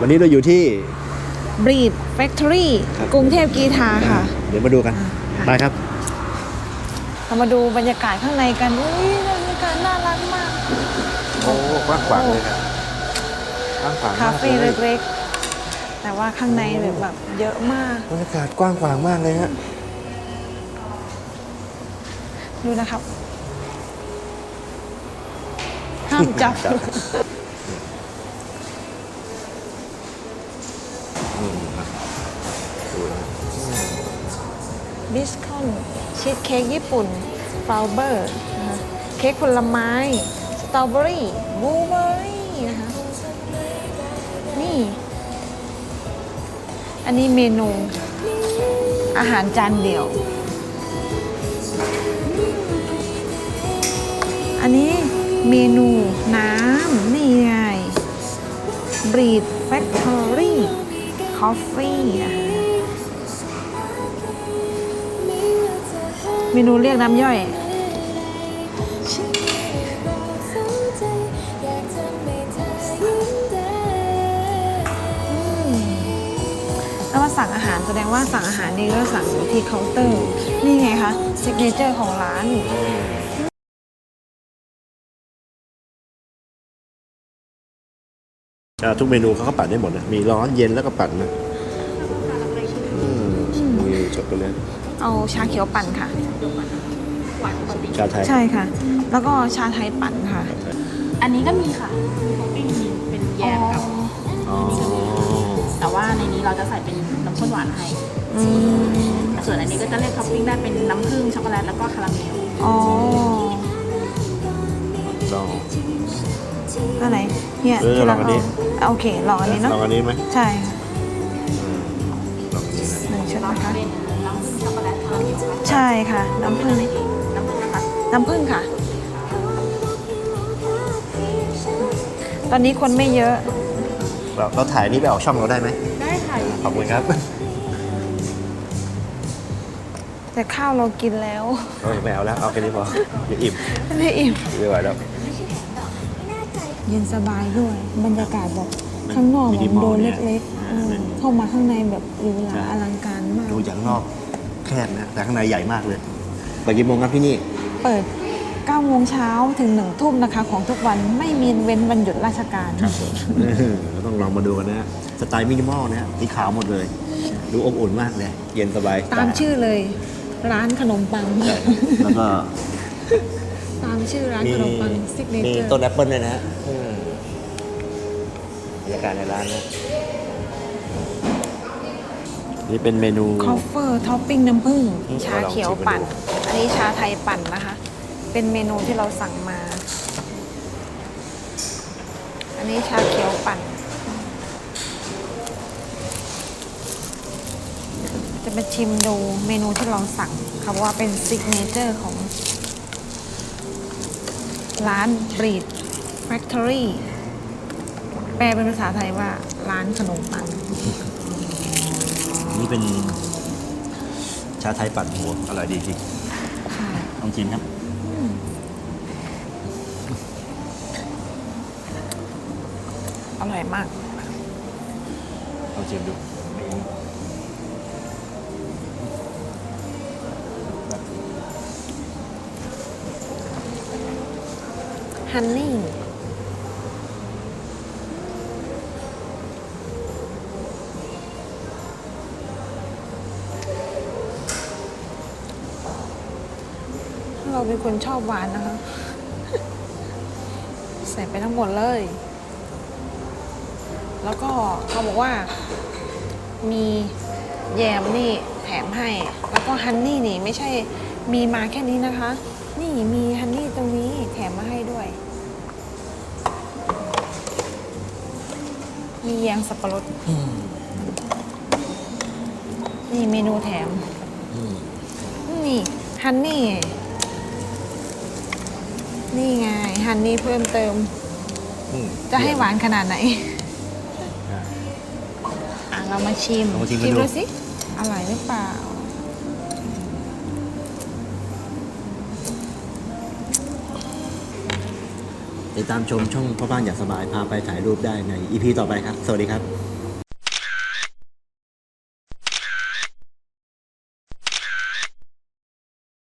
วันนี้เราอยู่ที่ Breed Factory ครับ กรุงเทพกีทาค่ะ เดี๋ยวมาดูกัน ค่ะ ไปครับ เรามาดูบรรยากาศข้างในกันอุ้ยบรรยากาศน่ารักมาก โอ้กว้างขวางเลยครับกว้างขวางคาเฟ่เล็กๆ แต่ว่าข้างในแบบแบบเยอะมาก บรรยากาศกว้างขวางมากเลยฮะดูนะครับ ห้ามจับ บิสคอนชีสเค้กญี่ปุ่นฟลาวเบอร์นะคะเค้กผลไม้สตรอเบอรี่บลูเบอรี่นะคะนี่ อันนี้เมนูอาหารจานเดียว อันนี้เมนูน้ำนี่ไง Breed Factory Coffee นะคะ มนูเรียกน้ำย่อย แล้วมาสั่งอาหารแสดงว่าสั่งอาหารนี่ก็สั่งอยู่ที่เคาน์เตอร์ นี่ไงคะซิกเนเจอร์ของร้านอ่าทุกเมนูเขาก็ปั่นได้หมดนะ มีร้อนเย็นแล้วก็ปั่นนะอืมมีช็อกโกแลต เอาชาเขียวปั่นค่ะ ชาไทยใช่ค่ะ แล้วก็ชาไทยปั่นค่ะ อันนี้ก็มีค่ะท็อปปิ้งมีเป็นแยมกับ อ๋อแต่ว่าในนี้เราจะใส่เป็นน้ำข้นหวานให้ อืมส่วนอันนี้ก็จะเรียกท็อปปิ้งได้เป็นน้ำผึ้งช็อกโกแลตแล้วก็คาราเมลอ๋อลองอะไรเนี่ยเออที่ลเราองอันนี้เอาโอเคลองอันนี้เนาะลองอันนี้ไหมใช่ค่ะอืมลองอันนี้นะหนึ่งชุดนะคะเป็ นน้ำผึ้งช็อกโกแลตคาราเมลค่ะใช่ค่ะ น้ำผึ้งน้ำผึ้งนะคะน้ำผึ้งค่ะ ตอนนี้คนไม่เยอะ เราเราถ่ายนี่ไปออกช่องเราได้ไหมได้ค่ะขอบคุณครับแต่ข้าวเรากินแล้วเอ้ยไม่เอาแล้วเอาแค่นี้พอเดี๋ยวอิ่มไม่ได้อิ่มไม่ไหวแล้ว เย็นสบายด้วย บรรยากาศแบบ ข้างนอกแบบ Minimal โดนเนี่ยเล็กๆอ่าเออเข้ามาข้างในแบบหรูหราอลังการมาก ดูจากนอกแคบนะแต่ข้างในใหญ่มากเลยเปิดกี่โมงครับที่นี่ เปิด9โมงเช้าถึง1ทุ่มนะคะ ของทุกวันไม่มีเว้นวันหยุดราชการ เราต้องลองมาดูกันนะฮะสไตล์มินิมอลนะฮะสีขาวหมดเลย ดูอบอุ่นมากเลย เย็นสบายตามชื่อเลย ร้านขนมปังใช่แล้วก็ตามชื่อร้านมีขนมปังซิกเนมีเจอร์ ต้นแอปเปิลด้วยนะฮะอืมบ รรยากาศในร้านนะนี่เป็นเมนู คอฟเฟอร์ท็อปปิ้งน้ำผึ้งอืมชาเขียวปั่นอันนี้ชาไทยปั่นนะคะ เป็นเมนูที่เราสั่งมา อันนี้ชาเขียวปั่น จะมาชิมดูเมนูที่เราสั่งค่ะว่าเป็นซิกเนเจอร์ของ ร้าน Breed Factory แปลเป็นภาษาไทยว่าร้านขนมปังนี่เป็นชาไทยปั่นหัวอร่อยดีจริงค่ะลองชิมครับ อร่อยมาก ลองชิมดูฮันนี่ เราเป็นคนชอบหวานนะคะ ใส่ไปทั้งหมดเลย แล้วก็เขาบอกว่า มีแยมนี่แถมให้ แล้วก็ฮันนี่นี่ไม่ใช่มีมาแค่นี้นะคะ นี่มีฮันนี่ตรงนี้แถมมาให้ด้วย มีแยมสับปะรดนี่เมนูแถม นี่ฮันนี่นี่ไง ฮันนี่เพิ่มเติม อืมจะให้หวานขนาดไหน อะ อะ เรามาชิมลองมาชิมกันดู ดูสิอร่อยหรือเปล่า ติดตามชมช่องพ่อบ้านอยากสบายพาไปถ่ายรูปได้ใน EP ต่อไปครับ สวัสดีครับ